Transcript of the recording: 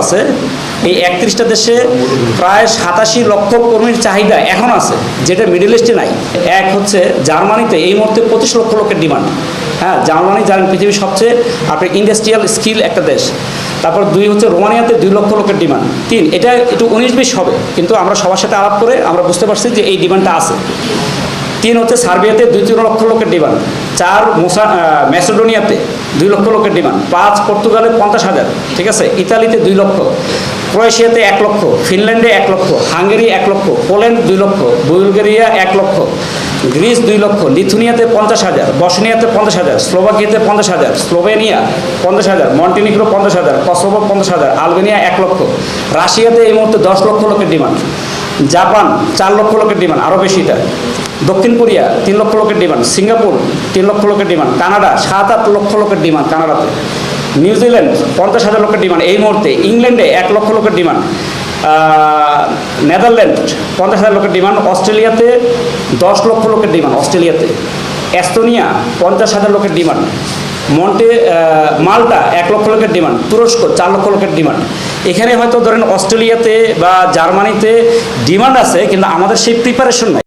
আছে, এই একত্রিশটা দেশে প্রায় সাতাশি লক্ষ কর্মীর চাহিদা এখন আছে, যেটা মিডল ইস্টে নাই। এক হচ্ছে জার্মানিতে এই মুহূর্তে পঁচিশ লক্ষ লোকের ডিমান্ড হ্যাঁ জার্মানি জানেন পৃথিবীর সবচেয়ে আপনার ইন্ডাস্ট্রিয়াল স্কিল একটা দেশ। তারপর দুই হচ্ছে রোমানিয়াতে দুই লক্ষ লোকের ডিমান্ড তিন, এটা একটু উনিশ বিশ হবে, কিন্তু আমরা সবার সাথে আলাপ করে আমরা বুঝতে পারছি যে এই ডিমান্ডটা আছে। তিন হচ্ছে সার্বিয়াতে দুই তিন লক্ষ লোকের ডিমান্ড। চার মোসা ম্যাসেডোনিয়াতে দুই লক্ষ লোকের ডিমান্ড। পাঁচ পর্তুগালে পঞ্চাশ হাজার, ঠিক আছে? ইতালিতে দুই লক্ষ, ক্রোয়েশিয়াতে এক লক্ষ, ফিনল্যান্ডে এক লক্ষ, হাঙ্গেরি এক লক্ষ, পোল্যান্ড দুই লক্ষ, বুলগেরিয়া এক লক্ষ, গ্রিস দুই লক্ষ, লিথুনিয়াতে পঞ্চাশ হাজার, বসনিয়াতে পঞ্চাশ হাজার, স্লোভাকিয়াতে পঞ্চাশ হাজার, স্লোভেনিয়া পঞ্চাশ হাজার, মন্টিনিগ্রো পঞ্চাশ হাজার, কসোভো পঞ্চাশ হাজার, আলবেনিয়া এক লক্ষ, রাশিয়াতে এই মুহূর্তে দশ লক্ষ লোকের ডিমান্ড। জাপান, চার লক্ষ লোকের ডিমান্ড আরও বেশিটা দক্ষিণ কোরিয়া, তিন লক্ষ লোকের ডিমান্ড, সিঙ্গাপুর, তিন লক্ষ লোকের ডিমান্ড, কানাডা, সাত আট লক্ষ লোকের ডিমান্ড কানাডাতে। নিউজিল্যান্ড পঞ্চাশ হাজার লোকের ডিমান্ড এই মুহূর্তে, ইংল্যান্ডে এক লক্ষ লোকের ডিমান্ড। নেদারল্যান্ড, পঞ্চাশ হাজার লোকের ডিমান্ড, অস্ট্রেলিয়াতে দশ লক্ষ লোকের ডিমান্ড, অস্ট্রেলিয়াতে। এস্তোনিয়া, পঞ্চাশ হাজার লোকের ডিমান্ড। মন্টে মালটা এক লক্ষ লোকের ডিমান্ড, তুরস্ক চার লক্ষ লোকের ডিমান্ড। এখানে হয়তো ধরেন অস্ট্রেলিয়াতে বা জার্মানিতে ডিমান্ড আছে, কিন্তু আমাদের সেই প্রিপারেশন নাই।